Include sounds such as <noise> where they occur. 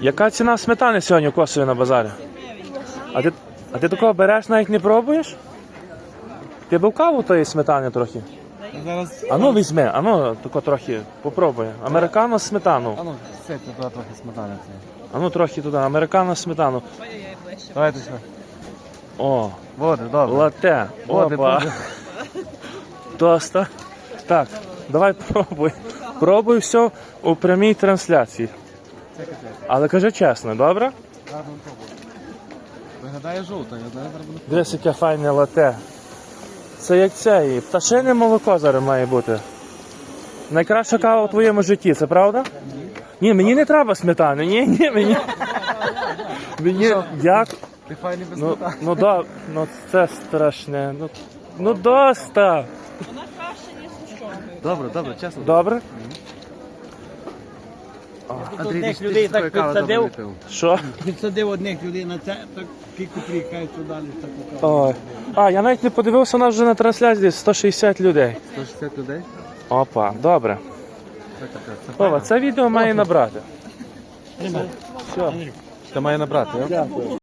Яка ціна сметани сьогодні у Косові на базарі? А ти, а ти такого береш, навіть не пробуєш? Ти був каву тої сметани трохи? Зараз. А ну візьми, а ну тако трохи попробуй. Американо сметану. А ну, сядьте туди трохи сметани. А ну трохи туди, американо сметану. Давайте сюди. О, Води, добре. лате. Води, Опа. буде. <laughs> Тоста. Так, давай пробуй. Пробуй все у прямій трансляції. Але кажи чесно, добре? Гарно. Виглядає жовто, я зараз буду. Дивись, яке файне лате. Це як це, і пташине молоко зараз має бути. Найкраща кава у твоєму житті, це правда? Ні, мені не треба сметани. Ні, ні, мені. Мені як. Ти файний без Ну, сметани. ну да, ну це страшне. Ну, ну доста. Добре, добре, чесно. Добре? Одних людей так підсадив. Що? Підсадив одних людей на це, так кілька приїхають сюди, таку каву. Ой. А, я навіть не подивився, у нас вже на трансляції 160 людей. 160 людей? Опа, добре. Ова, це відео має набрати. Все. Це має набрати, а? Дякую.